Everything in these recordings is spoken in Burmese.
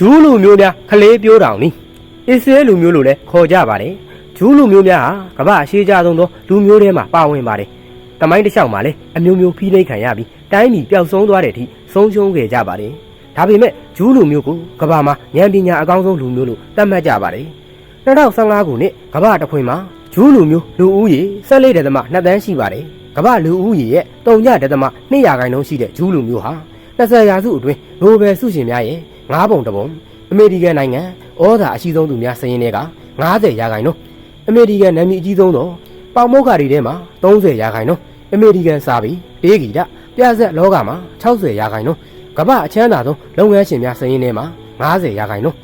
ဂျူးလူမျိုးများခလေးပြိုးတောင်နီအစ္စရေးလူမျိုးလို့လည်းခေါ်ကြပါတယ်ဂျူးလူမျိုးများဟာကမ္ဘာအရှိကြဆုံးသောလူမျိုးထဲမှာပါဝင်ပါတယ်တမိုင်းတစ်လျှောက်မှာလည်းအမျိုးမျိုးဖိနှိပ်ခံရပြီးတိုင်းပြည်ပျောက်ဆုံးသွားတဲ့အထိဆုံးရှုံးခဲ့ကြပါတယ်ဒါပေမဲ့ဂျူးလူမျိုးကိုကမ္ဘာမှာဉာဏ်ပညာအကောင်းဆုံးလူမျိုးလို့သတ်မှတ်ကြပါတယ်2015ခုနှစ်ကမ္ဘာတစ်ခွင်မှာဂျူးလူမျိုးလူဦးရေ14ဒသမ2တန်းရှိပါတယ်ကမ္ဘာလူဦးရေရဲ့3.2ဒသမ2ရာခိုင်နှုန်းရှိတဲ့ဂျူးလူမျိုးဟာ20ရာစုအတွင်းနိုဘယ်ဆုရှင်များရဲ့ 9ပုံတစ်ပုံအမေရိကန်နိုင်ငံဩဇာအရှိဆုံးသူများစရင်တွေက90ရာခိုင်နှုန်းအမေရိကန်နာမည်အကြီးဆုံးသောပေါမုတ်ခါတွေထဲမှာ30ရာခိုင်နှုန်းအမေရိကန်စာပေတေးဂီတပြဆက်လောကမှာ60ရာခိုင်နှုန်းကမ္ဘာအချမ်းသာဆုံးလုပ်ငန်းရှင်များစရင်ထဲမှာ90ရာခိုင်နှုန်း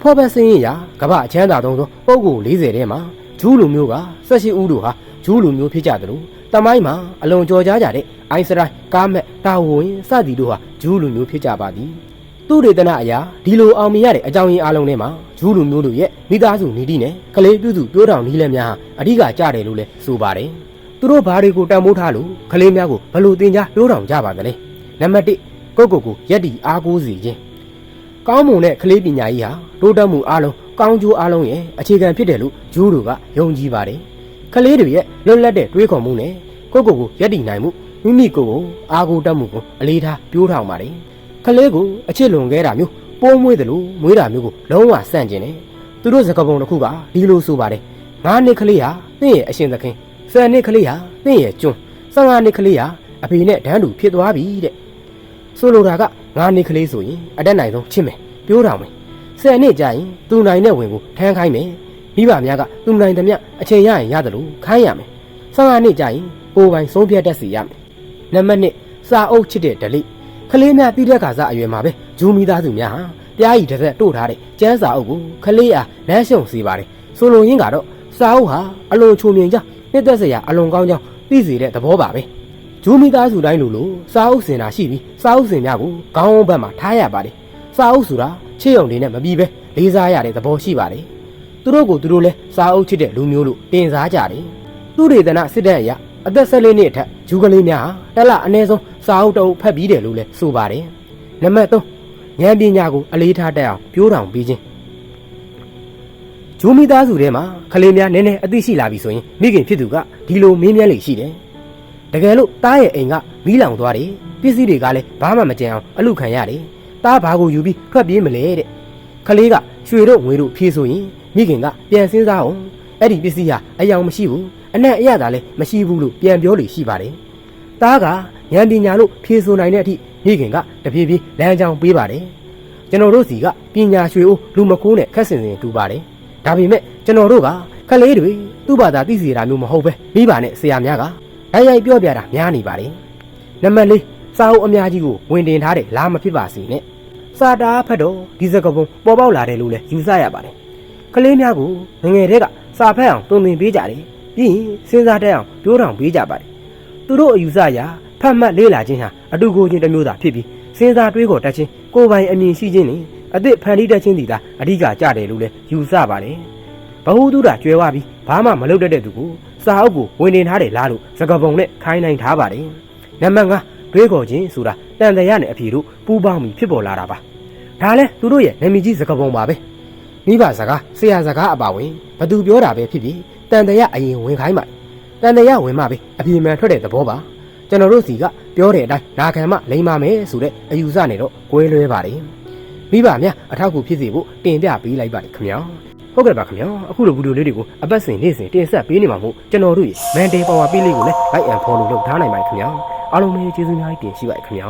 ဖော်ဘက်စရင်ရာကမ္ဘာအချမ်းသာဆုံးသောပုဂ္ဂိုလ်40ထဲမှာဂျူးလူမျိုးက18ဦးတို့ဟာဂျူးလူမျိုးဖြစ်ကြတယ်လို့တမိုင်းမှာအလွန်ကြော်ကြားကြတဲ့အိုင်းစတိုင်းကားမက်တာဝဝင်စသည်တို့ဟာဂျူးလူမျိုးဖြစ်ကြပါသည် သူဒေသနာအရာဒီလိုအောင်မြင်ရတဲ့အကြောင်းရင်းအလုံးထဲမှာဂျူးလူမျိုးတို့ရဲ့မိသားစုနေတိနဲ့ကလေးပြုစုပြောတောင်နီးလက်များဟာအဓိကကြတယ်လို့လည်းဆိုပါတယ်သူတို့ဘာတွေကိုတန်ဖိုးထားလို့ကလေးများကိုဘလို့တင် जा ပြောတောင်ကြပါသလဲနံပါတ်1ကိုကိုကိုရက်တီအားကိုးစီခြင်းကောင်းမွန်တဲ့ကလေးပညာကြီးဟာတိုးတက်မှုအလုံးကောင်းကျိုးအလုံးရဲ့အခြေခံဖြစ်တယ်လို့ဂျူးတို့ကယုံကြည်ပါတယ်ကလေးတွေရဲ့လွတ်လပ်တဲ့တွေးခေါ်မှုနဲ့ကိုကိုကိုရက်တီနိုင်မှုမိမိကိုယ်ကိုအားကိုးတတ်မှုကိုအလေးထားပြောထောင်ပါတယ် ကလေးကိုအချစ်လွန်ခဲ့တာမျိုးပိုးမွေးတယ်လို့မွေးတာမျိုးကိုလုံးဝဆန့်ကျင်တယ်သူတို့စကားပုံတစ်ခုကဒီလိုဆိုပါတယ်ငါးနှစ်ကလေးဟာသင်ရဲ့အရှင်သခင်ဆယ်နှစ်ကလေးဟာသင်ရဲ့ကျွန်းဆယ်ငါးနှစ်ကလေးဟာအဖေနဲ့တန်းတူဖြစ်သွားပြီတဲ့ဆိုလိုတာကငါးနှစ်ကလေးဆိုရင်အတက်နိုင်ဆုံးချစ်မယ်ပြောထောင်မယ်ဆယ်နှစ်ကြာရင်သူနိုင်တဲ့ဝင်ကိုထမ်းခိုင်းမယ်မိဘများကသူနိုင်သမျှအချိန်ရရင်ရတယ်လို့ခိုင်းရမယ်ဆယ်ငါးနှစ်ကြာရင်ကိုယ်ပိုင်ဆုံးဖြတ်တတ်စီရမယ်နံပါတ်1စာအုပ်ချစ်တဲ့ဓလိ ကလေးများပြီးတဲ့ခါစားအရွယ်မှာပဲဂျူးမိသားစုများဟာပြားရီတစ်သက်တို့ထားတဲ့ကျန်းစာအုပ်ကိုကလေးအားလမ်းရှုံစေပါတယ်ဆိုလိုရင်းကတော့စာအုပ်ဟာအလွန်ချုံမြင်ကြောင်းနှစ်သက်စရာအလွန်ကောင်းကြောင်းသိစေတဲ့သဘောပါပဲဂျူးမိသားစုတိုင်းလိုလိုစာအုပ်စင်တာရှိပြီးစာအုပ်စင်များကိုခေါင်းအုံးဘက်မှာထားရပါတယ်စာအုပ်ဆိုတာချစ်ရုံတွေနဲ့မပြီးပဲလေးစားရတဲ့သဘောရှိပါတယ်သူတို့ကိုသူတို့လဲစာအုပ်ချစ်တဲ့လူမျိုးလို့တင်စားကြတယ်သူဒေသနာစစ်တပ်အရ အသက်14နှစ်အထက်ဂျူးကလေးများဟာတက်လအနည်းဆုံးစာအုပ်တအုပ်ဖတ်ပြီးတယ်လို့လဲဆိုပါတယ်နံပါတ်3ဉာဏ်ပညာကိုအလေးထားတတ်အောင်ပြောတောင်ပြီးခြင်းဂျိုးမိသားစုထဲမှာကလေးများနည်းနည်းအသိရှိလာပြီဆိုရင်မိခင်ဖြစ်သူကဒီလိုမင်းမြန်းလေရှိတယ်တကယ်လို့တားရဲ့အိမ်ကမီးလောင်သွားတယ်ပစ္စည်းတွေကလည်းဘာမှမကြံအောင်အလုခံရတယ်တားဘာကိုယူပြီးထွက်ပြေးမလဲတဲ့ကလေးကရွှေတို့ငွေတို့ဖြေးဆိုရင်မိခင်ကပြန်စင်းစားအောင်အဲ့ဒီပစ္စည်းဟာအယောင်မရှိဘူး အနက်အရသာလည်းမရှိဘူးလို့ပြန်ပြောလေရှိပါတယ်တားကဉာဏ်ပညာလို့ဖြေဆိုနိုင်တဲ့အထိမိခင်ကတဖြည်းဖြည်းလမ်းကြောင်းပေးပါတယ်ကျွန်တော်တို့စီကပညာရွှေအိုးလူမကိုးနဲ့ခက်စင်စင်တူပါတယ်ဒါပေမဲ့ကျွန်တော်တို့ကခလေးတွေသူ့ဘာသာသိစေတာမျိုးမဟုတ်ပဲမိဘနဲ့ဆရာများကရိုက်ရိုက်ပြောပြတာများနေပါတယ်နံပါတ်၄စာအုပ်အများကြီးကိုဝင်တင်ထားတဲ့လားမဖြစ်ပါစေနဲ့စာတာဖတ်တော့ဒီစကပုံပေါ်ပေါက်လာတယ်လို့လည်းယူဆရပါတယ်ကလေးများကိုငငယ်တဲ့ကစာဖတ်အောင်တုံသင်ပေးကြတယ် ပြီးရင်စဉ်းစားတတ်အောင်ပြောတောင်ပေးကြပါတယ်သူတို့အယူဆရာဖတ်မှတ်လေ့လာခြင်းဟာအတူကိုချင်းတစ်မျိုးသာဖြစ်ပြီးစဉ်းစားတွေးခေါ်တတ်ခြင်းကိုယ်ပိုင်အမြင်ရှိခြင်းနဲ့အသည့်ဖန်တီးတတ်ခြင်းဒီသာအဓိကကြတယ်လို့လည်းယူဆပါတယ်။ဘ ഹു တုဒကျွဲဝပြီးဘာမှမလုပ်တတ်တဲ့သူကိုစာအုပ်ကိုဝင်တင်ထားတယ်လားလို့စကားပုံနဲ့ခိုင်းနိုင်ထားပါတယ်။နံပါတ်5တွေးခေါ်ခြင်းဆိုတာတန်တရားနဲ့အဖြေတို့ပူးပေါင်းပြီးဖြစ်ပေါ်လာတာပါ။ဒါလဲသူတို့ရဲ့နာမည်ကြီးစကားပုံပါပဲ။မိဘစကားဆရာစကားအပါဝင်ဘသူပြောတာပဲဖြစ်ဖြစ် တန်တရားအရင်ဝင်ခိုင်းပါတန်တရားဝင်မှပဲအပြေမှန်ထွက်တဲ့သဘောပါ။ကျွန်တော်တို့စီကပြောတဲ့အတိုင်းနာခံမှလိမ့်ပါမယ်ဆိုတဲ့အယူဆနဲ့တော့ကွဲလွဲပါတယ်မိဘများအထောက်အကူဖြစ်စေဖို့တင်ပြပေးလိုက်ပါတယ်ခင်ဗျာဟုတ်ကဲ့ပါခင်ဗျာအခုလိုဗီဒီယိုလေးတွေကိုအပတ်စဉ်နေ့စဉ်တင်ဆက်ပေးနေမှာမို့ကျွန်တော်တို့ရဲ့ Monday Power ပေးလေးကိုလည်း like and follow လုပ်ထားနိုင်ပါတယ်ခင်ဗျာအားလုံးပဲကျေးဇူးများကြီးတင်ရှိပါတယ်ခင်ဗျာ